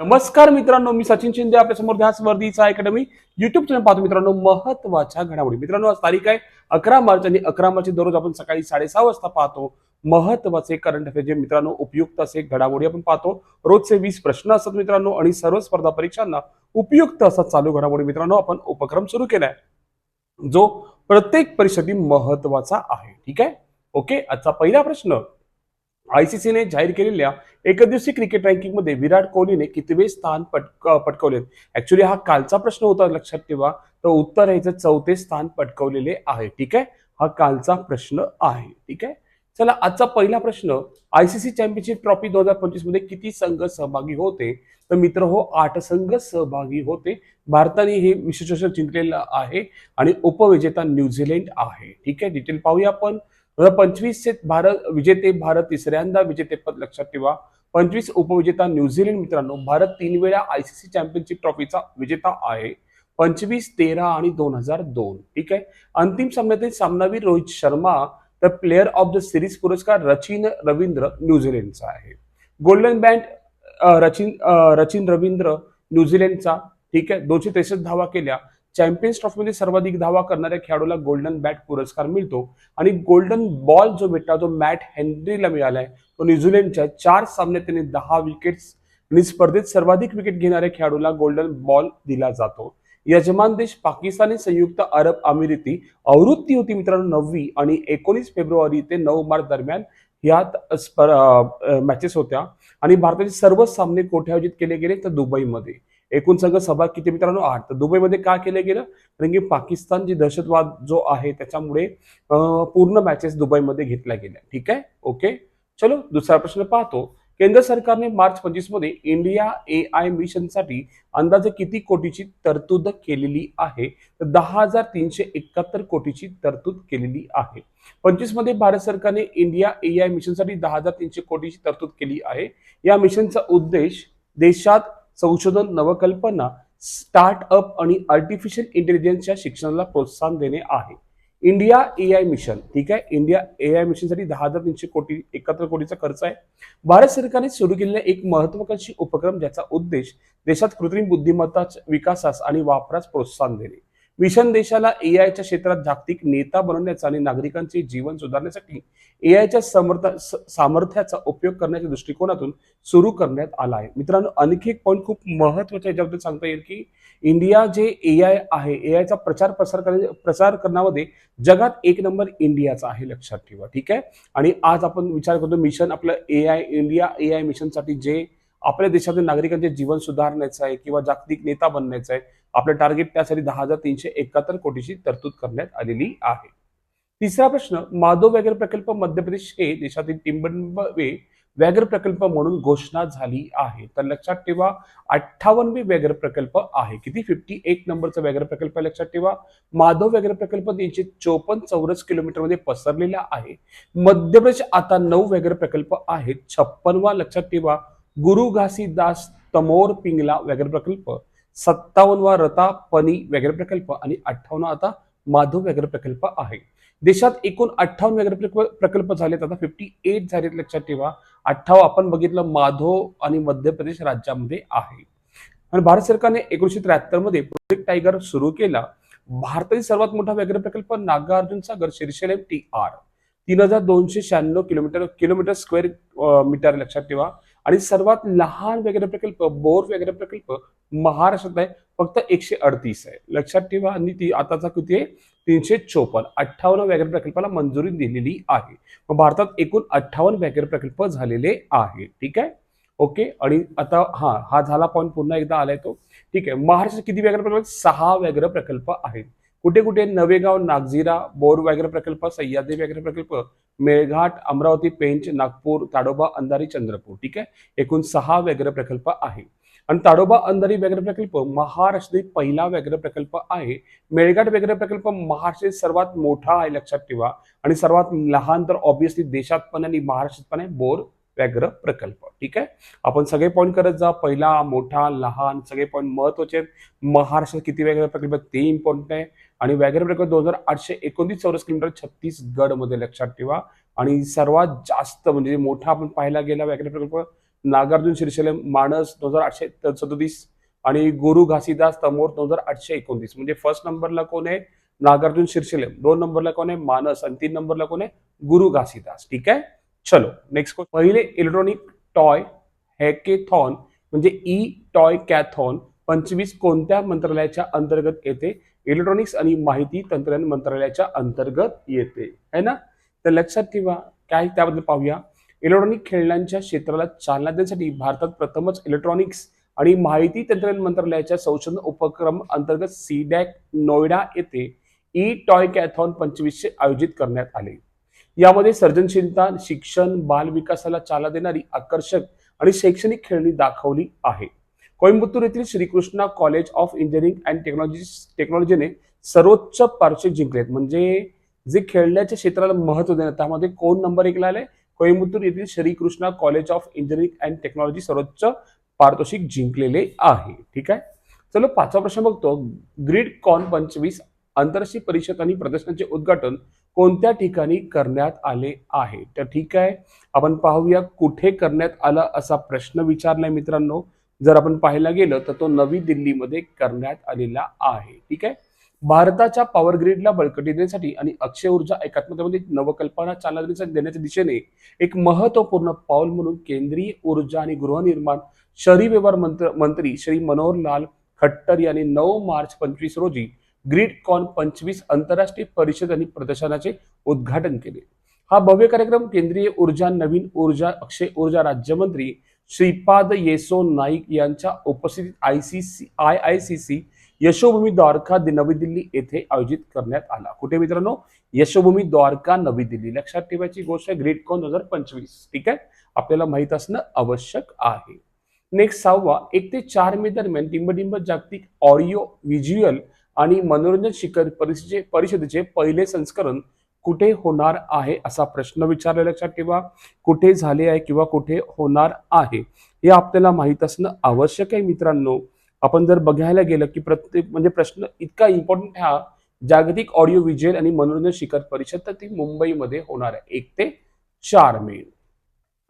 नमस्कार मित्रांनो मी सचिन शिंदे आपल्यासमोर ध्यास वर्दीचा अकॅडमी युट्यूब चॅनल पाहतो मित्रांनो महत्त्वाच्या घडामोडी. मित्रांनो आज तारीख आहे अकरा मार्च आणि अकरा मार्च दररोज आपण सकाळी साडेसहा वाजता पाहतो महत्त्वाचे करंट अफेअर जे मित्रांनो उपयुक्त असे घडामोडी आपण पाहतो. रोजचे वीस प्रश्न असतात मित्रांनो आणि सर्व स्पर्धा परीक्षांना उपयुक्त असा चालू घडामोडी मित्रांनो आपण उपक्रम सुरू केलाय. जो प्रत्येक परीक्षेसाठी महत्त्वाचा आहे. ठीक आहे? ओके आजचा पहिला प्रश्न. आयसीसीने जाहीर केलेल्या एकदिवसीय क्रिकेट रँकिंगमध्ये विराट कोहलीने कितवे स्थान पटक पटकवले ऍक्च्युली हा कालचा प्रश्न होता लक्षात ठेवा. तर उत्तर याचं चौथे स्थान पटकवलेले आहे. ठीक आहे? हा कालचा प्रश्न आहे. ठीक आहे? चला आजचा पहिला प्रश्न आयसीसी चॅम्पियनशिप ट्रॉफी दोन हजार पंचवीसमध्ये किती संघ सहभागी होते? तर मित्र हो आठ संघ सहभागी होते. भारताने हे विश्वचषक जिंकलेलं आहे आणि उपविजेता न्यूझीलंड आहे. ठीक आहे? डिटेल पाहूया आपण. हजार पंचवीसचे भारत विजेते भारत तिसऱ्यांदा विजेतेपद लक्षात ठेवा. पंचवीस उपविजेता न्यूझीलंड मित्रांनो भारत तीन वेळा आयसीसी चॅम्पियनशिप ट्रॉफीचा विजेता आहे. पंचवीस तेरा आणि दोन हजार दोन ठीक आहे? अंतिम सामन्यातील सामनावीर रोहित शर्मा तर प्लेअर ऑफ द सिरीज पुरस्कार रचिन रवींद्र न्यूझीलंडचा आहे. गोल्डन बँड रचिन रचिन रवींद्र न्यूझीलंडचा ठीक आहे? दोनशे त्रेसष्ट धावा केल्या. चॅम्पियन्स ट्रॉफीमध्ये सर्वाधिक धावा करणाऱ्या खेळाडूला गोल्डन बॅट पुरस्कार मिळतो. आणि गोल्डन बॉल जो भेटला तो मॅट हेनरीला मिळालाय. तो न्यूझीलंडच्या चार सामन्यात त्याने दहा विकेट्स आणि स्पर्धेत सर्वाधिक विकेट घेणाऱ्या खेळाडूला गोल्डन बॉल दिला जातो. यजमान देश पाकिस्तान संयुक्त अरब अमिराती आवृत्ती होती मित्रांनो नववी आणि एकोणीस फेब्रुवारी ते नऊ मार्च दरम्यान ह्यात मॅचेस होत्या. आणि भारताचे सर्व सामने कोठे आयोजित केले गेले? तर दुबईमध्ये. एकूण संघ सभा किती मित्रांनो? आठ. तर दुबईमध्ये का केलं गेलं? कारण की पाकिस्तान जी दहशतवाद जो आहे त्याच्यामुळे पूर्ण मॅचेस दुबईमध्ये घेतल्या गेल्या. ठीक आहे? ओके चलो दुसरा प्रश्न पाहतो. केंद्र सरकारने मार्च पंचवीसमध्ये इंडिया ए आय मिशनसाठी अंदाजे किती कोटीची तरतूद केलेली आहे? तर दहा हजार तीनशे एकाहत्तर कोटीची तरतूद केलेली आहे. पंचवीसमध्ये भारत सरकारने इंडिया ए आय मिशनसाठी दहा हजार तीनशे कोटीची तरतूद केली आहे. या मिशनचा उद्देश देशात संशोधन नवकल्पना स्टार्टअप आणि आर्टिफिशियल इंटेलिजन्सच्या शिक्षणाला प्रोत्साहन देणे आहे. इंडिया ए आय मिशन ठीक आहे? इंडिया ए आय मिशनसाठी दहा हजार तीनशे कोटी एकाहत्तर कोटीचा खर्च आहे. भारत सरकारने सुरू केलेला एक महत्वाकांक्षी उपक्रम ज्याचा उद्देश देशात कृत्रिम बुद्धिमत्ता विकासास आणि वापरास प्रोत्साहन देणे. मिशन देशाला ए आयच्या क्षेत्रात जागतिक नेता बनवण्याचा आणि नागरिकांचे जीवन सुधारण्यासाठी ए आयच्या समर्थ सामर्थ्याचा उपयोग करण्याच्या दृष्टिकोनातून सुरू करण्यात आला आहे. मित्रांनो आणखी एक पॉईंट खूप महत्त्वाचा याच्याबद्दल सांगता येईल की इंडिया जे ए आय आहे ए आयचा प्रचार प्रसार करण्या प्रसार करण्यामध्ये जगात एक नंबर इंडियाचा आहे लक्षात ठेवा ठीक आहे? आणि आज आपण विचार करतो मिशन आपलं A I India A I मिशनसाठी जे आपल्या देशातील नागरिकांचे जीवन सुधारण्याचं आहे किंवा जागतिक नेता बनण्याचं आहे आपलं टार्गेट त्यासाठी दहा हजार तीनशे एकाहत्तर कोटीची तरतूद करण्यात आलेली आहे. तिसरा प्रश्न माधव व्याघ्र प्रकल्प मध्य प्रदेश हे देशातील टिंबवे व्याघ्र प्रकल्प म्हणून घोषणा झाली आहे. तर लक्षात ठेवा अठ्ठावन्नवे व्याघ्र प्रकल्प आहे. किती? फिफ्टी एक नंबरचा व्याघ्र प्रकल्प लक्षात ठेवा. माधव व्याघ्र प्रकल्प तीनशे चोपन्न चौरस किलोमीटरमध्ये पसरलेला आहे. मध्य प्रदेश आता नऊ व्याघ्र प्रकल्प आहेत. छप्पनवा लक्षात ठेवा. गुरु घासीदास तमोर पिंगला व्याघ्र प्रकल्प. सत्तावन्नवा रतापनी व्याघ्र प्रकल्प आणि अठ्ठावन्न आता माधव व्याघ्र प्रकल्प आहे. देशात एकूण अठ्ठावन्न व्याघ्र प्रकल्प- प्रकल्प झालेत. आता फिफ्टी एट झालेत लक्षात ठेवा. अठ्ठावा आपण बघितलं माधव आणि मध्य प्रदेश राज्यामध्ये आहे. आणि भारत सरकारने एकोणीशे त्र्याहत्तरमध्ये प्रोजेक्ट टायगर सुरू केला. भारतातील सर्वात मोठा व्याघ्र प्रकल्प नागार्जुन सागर शिरशेलेम टी आर तीन हजार दोनशे शहाण्णव किलोमीटर किलोमीटर स्क्वेअर मीटर लक्षात ठेवा. आणि सर्वात लहान व्याघ्र प्रकल्प बोर व्याघ्र प्रकल्प महाराष्ट्रात आहे फक्त एकशे अडतीस आहे. लक्षात ठेवा आणि ती आताचा किती आहे? तीनशे चोपन्न अठ्ठावन्न व्याघ्र प्रकल्पाला मंजुरी दिलेली आहे. मग भारतात एकूण अठ्ठावन्न व्याघ्र प्रकल्प झालेले आहे. ठीक आहे? ओके? आणि आता हा हा झाला पॉईंट पुन्हा एकदा आलाय तो. ठीक आहे. महाराष्ट्रात किती व्याघ्र प्रकल्प? सहा व्याघ्र प्रकल्प आहेत. कुठे कुठे नवेगाव नागझिरा बोर व्याघ्र प्रकल्प सह्याद्री व्याघ्र प्रकल्प मेळघाट अमरावती पेंच नागपूर ताडोबा अंधारी चंद्रपूर ठीक आहे? एकूण सहा व्याघ्र प्रकल्प आहे. आणि ताडोबा अंधारी व्याघ्र प्रकल्प महाराष्ट्रातील पहिला व्याघ्र प्रकल्प आहे. मेळघाट व्याघ्र प्रकल्प महाराष्ट्रातील सर्वात मोठा आहे लक्षात ठेवा. आणि सर्वात लहान तर ऑब्विसली देशात पण आणि महाराष्ट्रात पण आहे बोर व्याघ्र प्रकल्प ठीक आहे? आपण सगळे पॉईंट करत जा. पहिला मोठा लहान सगळे पॉईंट महत्त्वाचे आहेत. महाराष्ट्रात किती व्याघ्र प्रकल्प आहेत? ते इम्पॉर्टंट आहे. आणि व्याघ्र प्रकल्प दोन हजार आठशे एकोणतीस चौरस किलोमीटर छत्तीसगडमध्ये लक्षात ठेवा. आणि सर्वात जास्त म्हणजे मोठा आपण पाहायला गेला व्याघ्र प्रकल्प नागार्जुन शिरशेले मानस दोन हजार आठशे सदोतीस आणि गुरु घासीदास तमोर दोन हजार आठशे एकोणतीस. म्हणजे फर्स्ट नंबरला कोण आहे? नागार्जुन शिरशेलम दोन नंबरला कोण आहे? मानस. आणि तीन नंबरला कोण आहे? गुरु घासीदास. ठीक आहे? चलो नेक्स्ट पहिले इलेक्ट्रॉनिक टॉय हॅकेथॉन म्हणजे ई टॉय कॅथॉन पंचवीस कोणत्या मंत्रालयाच्या अंतर्गत येते? इलेक्ट्रॉनिक्स आणि माहिती तंत्रज्ञान मंत्रालयाच्या अंतर्गत येते. है ना? तर लक्षात ठेवा काय त्याबद्दल पाहूया? इलेक्ट्रॉनिक खेळण्यांच्या क्षेत्राला चालना देण्यासाठी भारतात प्रथमच इलेक्ट्रॉनिक्स आणि माहिती तंत्रज्ञान मंत्रालयाच्या संशोधन उपक्रम अंतर्गत सीडॅक नोएडा येथे ई टॉय कॅथॉन पंचवीसशे आयोजित करण्यात आले. यामध्ये सर्जनशीलता शिक्षण बाल विकासाला चालना देणारी आकर्षक आणि शैक्षणिक खेळणी दाखवली आहे. कोइंबतूर येथील Srikrishna college of engineering and technology टेक्नॉलॉजीने सर्वोच्च पारितोषिक जिंकलेत. म्हणजे जे खेळण्याच्या क्षेत्राला महत्त्व देण्यात त्यामध्ये कोण नंबर एकला आले कोइंबतूर येथील Srikrishna college of engineering and technology सर्वोच्च पारितोषिक जिंकलेले आहे. ठीक आहे? चलो पाचवा प्रश्न बघतो. ग्रीड कॉन पंचवीस आंतरराष्ट्रीय परिषद आणि प्रदर्शनाचे उद्घाटन कोणत्या ठिकाणी करण्यात आले आहे? तर ठीक आहे आपण पाहूया कुठे करण्यात आलं असा प्रश्न विचारलाय मित्रांनो. जर आपण पाहायला गेलं तर तो नवी दिल्लीमध्ये करण्यात आलेला आहे. ठीक आहे? भारताच्या पॉवर ग्रीडला बळकटी देण्यासाठी आणि अक्षय ऊर्जा एकात्मतेमध्ये नवकल्पना चालना देण्याच्या दिशेने एक महत्त्वपूर्ण पाऊल म्हणून केंद्रीय ऊर्जा आणि गृहनिर्माण शहरी व्यवहार मंत्र मंत्री श्री मनोहर लाल खट्टर यांनी नऊ मार्च पंचवीस रोजी ग्रीड कॉन पंचवीस आंतरराष्ट्रीय परिषद आणि प्रदर्शनाचे उद्घाटन केले. हा भव्य कार्यक्रम केंद्रीय ऊर्जा नवीन ऊर्जा अक्षय ऊर्जा राज्यमंत्री श्रीपाद येसो नाईक यांच्या उपस्थितीत I C C I I C C Yashobhoomi Dwarka दि- नवी दिल्ली येथे आयोजित करण्यात आला. कुठे मित्रांनो? यशोभूमी द्वारका नवी दिल्ली. लक्षात ठेवायची गोष्ट आहे ग्रेट कॉन दोन हजार पंचवीस. ठीक आहे? आपल्याला माहीत असणं आवश्यक आहे. नेक्स्ट सहावा एक ते चार मे दरम्यान डिंबडिंब जागतिक ऑडिओ व्हिज्युअल आणि मनोरंजन शिखर परिषदेचे परिषदेचे पहिले संस्करण कुठे होणार आहे असा प्रश्न विचारला लक्षात ठेवा. कुठे झाले आहे किंवा कुठे होणार आहे हे आपल्याला माहीत असणं आवश्यक आहे मित्रांनो. आपण जर बघायला गेलं की प्रत्येक म्हणजे प्रश्न इतका इम्पॉर्टंट हा. जागतिक ऑडिओ विजेल आणि मनोरंजन शिखर परिषद तर ती मुंबईमध्ये होणार आहे. एक ते चार May.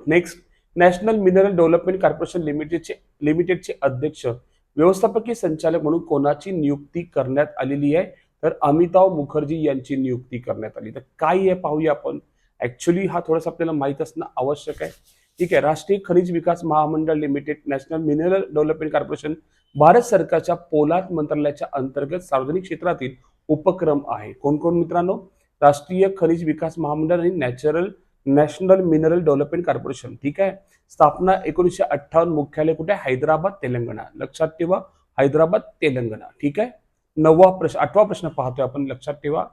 Next national mineral development corporation लिमिटेडचे लिमिटेडचे अध्यक्ष व्यवस्थापकीय संचालक म्हणून कोणाची नियुक्ती करण्यात आलेली आहे? तर अमिताभ मुखर्जी यांची नियुक्ती करण्यात आली. तर काय आहे पाहूया आपण. ऍक्च्युली हा थोडासा आपल्याला माहीत असणं आवश्यक आहे. ठीक आहे राष्ट्रीय खनिज विकास महामंडळ limited national mineral development corporation Bharat सरकारच्या पोलाद मंत्रालयाच्या अंतर्गत सार्वजनिक क्षेत्रातील उपक्रम आहे. कोण कोण मित्रांनो? राष्ट्रीय खनिज विकास महामंडळ आणि natural national mineral development corporation. ठीक आहे? स्थापना एकोणीसशे अठ्ठावन्न मुख्यालय कुठे? आहे? हैदराबाद तेलंगणा. लक्षात ठेवा हैदराबाद तेलंगणा. ठीक आहे? नववा प्रश्न आठवा प्रश्न पाहतोय आपण लक्षात ठेवा.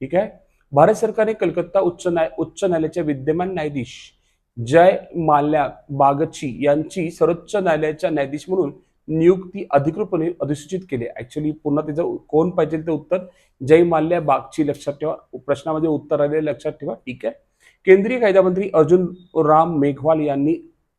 ठीक आहे? भारत सरकारने कलकत्ता उच्च न्याय उच्च न्यायालयाचे विद्यमान न्यायाधीश जय माल्या बागची यांची सर्वोच्च न्यायालयाच्या न्यायाधीश म्हणून नियुक्ती अधिकृतपणे अधिसूचित केली. ऍक्च्युली पुन्हा त्याचं कोण पाहिजे ते उत्तर? जय माल्या बागची लक्षात ठेवा. प्रश्नामध्ये उत्तर आलेले लक्षात ठेवा. ठीक आहे? केंद्रीय कायदा मंत्री अर्जुन राम मेघवाल यांनी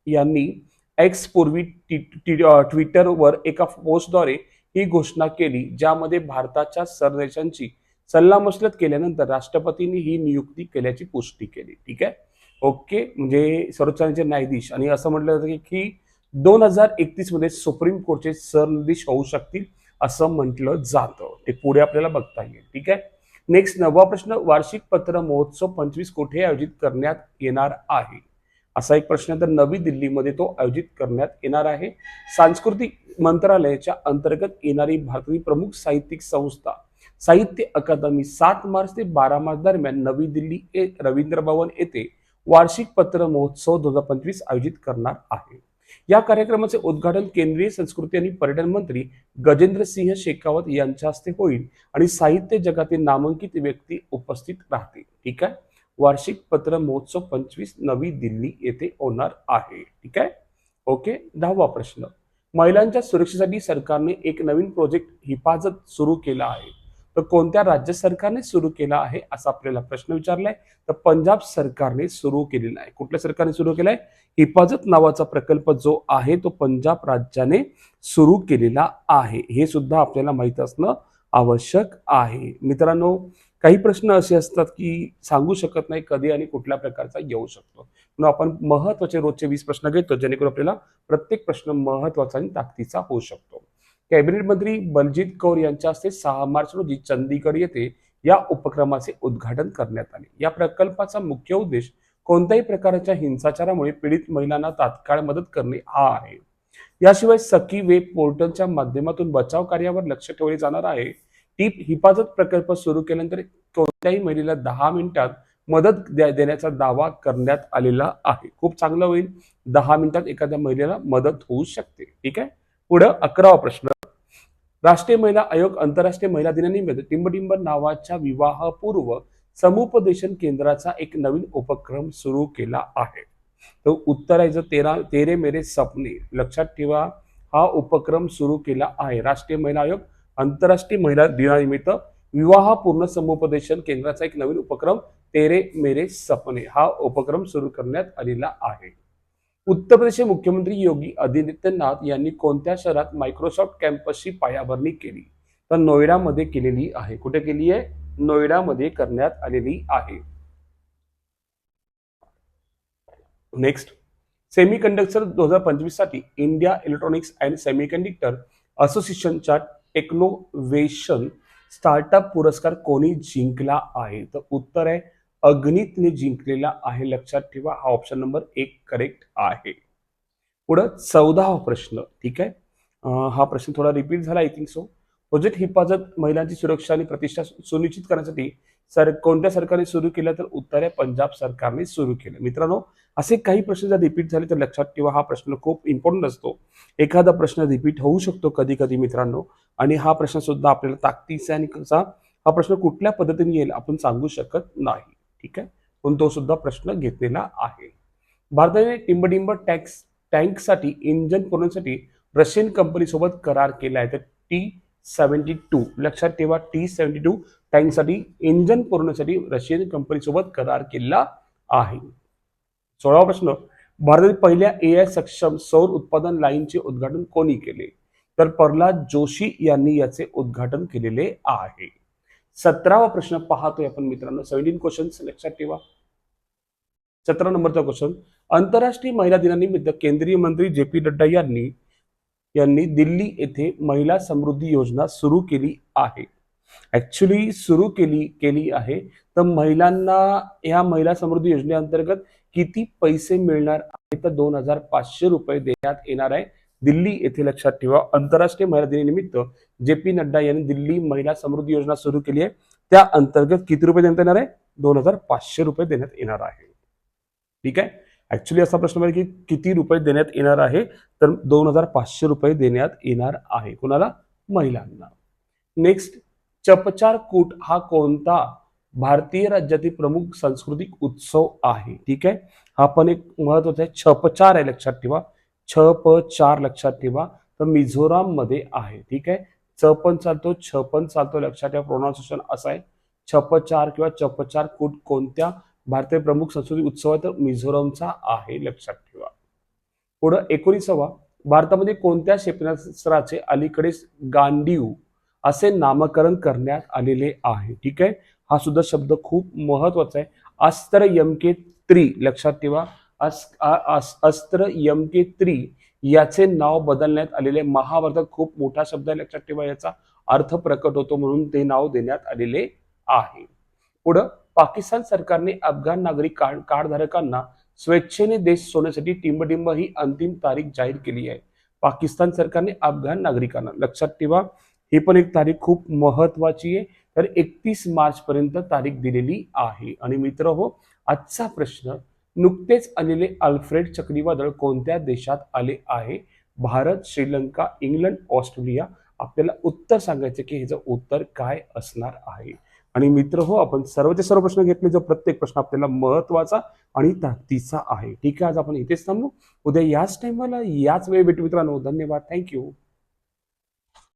यांनी एक्स पूर्वी ट्विटरवर एका पोस्टद्वारे ही घोषणा केली ज्यामध्ये भारताच्या सरदेशांची सल्लामसलत केल्यानंतर राष्ट्रपतींनी ही नियुक्ती केल्याची पुष्टी केली. ठीक आहे? ओके म्हणजे सर्वोच्च न्यायाधीश. आणि असं म्हटलं जातं की दोन हजार एकतीसमध्ये सुप्रीम कोर्टचे सरन्यायाधीश होऊ शकतील असं म्हटलं जातं. ते पुढे आपल्याला बघता येईल. ठीक आहे? नेक्स्ट नववा प्रश्न वार्षिक पत्र महोत्सव पंचवीस कोठे आयोजित करण्यात येणार आहे? असा एक प्रश्न तर नवी दिल्लीमध्ये तो आयोजित करण्यात येणार आहे. सांस्कृतिक मंत्रालयाच्या अंतर्गत येणारी भारतातील प्रमुख साहित्यिक संस्था साहित्य अकादमी सात मार्च ते बारा मार्च दरम्यान नवी दिल्ली ए रवींद्र भवन येथे वार्षिक पत्र महोत्सव दोन हजार पंचवीस आयोजित करणार आहे. या कार्यक्रमाचे उद्घाटन केंद्रीय संस्कृती आणि पर्यटन मंत्री गजेंद्र सिंह शेखावत यांच्या हस्ते होईल आणि साहित्य जगातील नामांकित व्यक्ती उपस्थित राहतील. ठीक आहे? वार्षिक पत्र महोत्सव पंचवीस नवी दिल्ली येथे होणार आहे. ठीक आहे? ओके दहावा प्रश्न. महिलांच्या सुरक्षेसाठी सरकारने एक नवीन प्रोजेक्ट हिफाजत सुरू केला आहे. तर कोणत्या राज्य सरकारने सुरू केला आहे असा आपल्याला प्रश्न विचारलाय? तर पंजाब सरकारने सुरू केलेला आहे. कुठल्या सरकारने सुरू केलाय? हिफाजत नावाचा प्रकल्प जो आहे तो पंजाब राज्याने सुरू केलेला आहे. हे सुद्धा आपल्याला माहीत असणं आवश्यक आहे. मित्रांनो काही प्रश्न असे असतात की सांगू शकत नाही कधी आणि कुठल्या प्रकारचा येऊ शकतो. म्हणून आपण महत्त्वाचे रोजचे वीस प्रश्न घेतो जेणेकरून आपल्याला प्रत्येक प्रश्न महत्त्वाचा आणि ताकदीचा होऊ शकतो. कॅबिनेट मंत्री बलजीत कौर यांच्या हस्ते सहा मार्च रोजी चंदीगड येथे या उपक्रमाचे उद्घाटन करण्यात आले. या प्रकल्पाचा मुख्य उद्देश कोणत्याही प्रकारच्या हिंसाचारामुळे पीडित महिलांना तात्काळ मदत करणे हा आहे. याशिवाय सखी वेब पोर्टलच्या माध्यमातून बचाव कार्यावर लक्ष ठेवले जाणार आहे. टीप हिफाजत प्रकल्प सुरू केल्यानंतर कोणत्याही महिलेला दहा मिनिटात मदत देण्याचा दावा करण्यात आलेला आहे. खूप चांगलं होईल. दहा मिनिटात एखाद्या महिलेला मदत होऊ शकते. ठीक आहे? पुढं अकरावा प्रश्न. राष्ट्रीय महिला आयोग आंतरराष्ट्रीय महिला दिनानिमित्त टिंबटिंब नावाच्या विवाहपूर्व समुपदेशन केंद्राचा एक नवीन उपक्रम सुरू केला आहे. तो उत्तरायचं तेरा तेरे मेरे सपने. लक्षात ठेवा हा उपक्रम सुरू केला आहे. राष्ट्रीय महिला आयोग आंतरराष्ट्रीय महिला दिनानिमित्त विवाहपूर्ण समुपदेशन केंद्राचा एक नवीन उपक्रम तेरे मेरे सपने हा उपक्रम सुरू करण्यात आलेला आहे. उत्तर प्रदेशचे मुख्यमंत्री योगी आदित्यनाथ यांनी कोणत्या शहरात मायक्रोसॉफ्ट कॅम्पसची पायाभरणी केली? तर नोएडामध्ये केलेली आहे. कुठे केली आहे? नोएडामध्ये करण्यात आलेली आहे. नेक्स्ट सेमीकंडक्टर दोन हजार पंचवीससाठी इंडिया इलेक्ट्रॉनिक्स अँड सेमीकंडक्टर असोसिएशनच्या टेक्नोवेशन स्टार्टअप पुरस्कार कोणी जिंकला आहे? तर उत्तर आहे अग्नितने जिंकलेला आहे. लक्षात ठेवा हा ऑप्शन नंबर एक करेक्ट आहे. पुढं चौदावा प्रश्न ठीक आहे? हा प्रश्न थोडा रिपीट झाला आय थिंक सो प्रोजेक्ट हिफाजत महिलांची सुरक्षा आणि प्रतिष्ठा सुनिश्चित करण्यासाठी सर कोणत्या सरकारने सुरू केलं? तर उत्तर आहे पंजाब सरकारने सुरू केलं. मित्रांनो असे काही प्रश्न जर रिपीट झाले तर लक्षात ठेवा हा प्रश्न खूप इम्पॉर्टंट असतो. एखादा प्रश्न रिपीट होऊ शकतो कधी कधी मित्रांनो. आणि हा प्रश्न सुद्धा आपल्याला ताकदीचा आणि कसा हा प्रश्न कुठल्या पद्धतीने येईल आपण सांगू शकत नाही. ठीक आहे? पण तो सुद्धा प्रश्न घेतलेला आहे. भारताने टिंबडिंब टॅक्स टँकसाठी इंजन पुरवण्यासाठी रशियन कंपनीसोबत करार केला आहे. तर टी सेव्हन्टी टू लक्षात ठेवा टी सेव्हन्टी टू टँकसाठी इंजन पुरवण्यासाठी रशियन कंपनीसोबत करार केला आहे. सोळावा प्रश्न भारतातील पहिल्या ए आय सक्षम सौर उत्पादन लाईनचे उद्घाटन कोणी केले? तर प्रल्हाद जोशी यांनी याचे उद्घाटन केलेले आहे. सतरावा प्रश्न पाहतोय आपण मित्रांनो. सेव्हन्टीन क्वेश्चन्स लक्षात ठेवा. सतरा नंबरचा क्वेश्चन आंतरराष्ट्रीय महिला दिनानिमित्त केंद्रीय मंत्री जे पी नड्डा यांनी यांनी दिल्ली येथे महिला समृद्धी योजना सुरू केली आहे. ऍक्च्युली सुरू केली केली आहे. तर महिलांना या महिला समृद्धी योजनेअंतर्गत किती पैसे मिळणार आहे? तर दोन हजार पाचशे रुपये देण्यात येणार आहे. दिल्ली येथे लक्षात ठेवा. आंतरराष्ट्रीय महिला दिनानिमित्त जे पी नड्डा यांनी दिल्ली महिला समृद्धी योजना सुरू केली आहे. त्या अंतर्गत किती रुपये देण्यात येणार आहे? दोन हजार पाचशे रुपये देण्यात येणार आहे. ठीक आहे? ऍक्च्युली असा प्रश्न आहे की किती रुपये देण्यात येणार आहे? तर दोन हजार पाचशे रुपये देण्यात येणार आहे. कोणाला? महिलांना. नेक्स्ट चपचार कूट हा कोणता भारतीय राज्यातील प्रमुख सांस्कृतिक उत्सव आहे? ठीक आहे? हा पण एक महत्त्वाचा आहे. छपचार आहे लक्षात ठेवा. छ प चार लक्षात ठेवा. तर मिझोराममध्ये आहे. ठीक आहे? च पण चालतो छ पण चालतो लक्षात ठेवा. प्रोनाउन्सिएशन असं आहे. छप चार किंवा चपचार कूट कोणत्या भारतीय प्रमुख संस्कृती उत्सव आहे तर मिझोरमचा आहे लक्षात ठेवा. पुढं एकोणीसावा. भारतामध्ये कोणत्या क्षेपणास्त्राचे अलीकडेच गांडीव असे नामकरण करण्यात आलेले आहे? ठीक आहे? हा सुद्धा शब्द खूप महत्त्वाचा आहे. अस्त्र यमके त्री लक्षात ठेवा. अस्त्र यम के त्री याचे नाव बदलण्यात आलेले महाभारतात खूप मोठा शब्द आहे लक्षात ठेवा याचा. अर्थ प्रकट होतो म्हणून ते नाव देण्यात आलेले आहे. पुढं पाकिस्तान सरकारने अफगाण नागरिक कार्ड कार्डधारकांना स्वेच्छेने देश सोडण्यासाठी टिंबटिंब ही अंतिम तारीख जाहीर केली आहे. पाकिस्तान सरकारने अफगाण नागरिकांना लक्षात ठेवा ही पण एक तारीख खूप महत्वाची आहे. तर एकतीस मार्च पर्यंत तारीख दिलेली आहे. आणि मित्र हो आजचा प्रश्न नुकतेच आलेले अल्फ्रेड चक्रीवादळ कोणत्या देशात आले आहे? Bharat Sri Lanka England Australia? आपल्याला उत्तर सांगायचं की ह्याचं उत्तर काय असणार आहे? आणि मित्र हो आपण सर्वचे सर्व प्रश्न घेतले जो प्रत्येक प्रश्न आपल्याला महत्त्वाचा आणि ताकदीचा आहे. ठीक आहे आज आपण इथेच थांबू उद्या याच टाइमला याच वेळ भेटू मित्रांनो. धन्यवाद. थँक्यू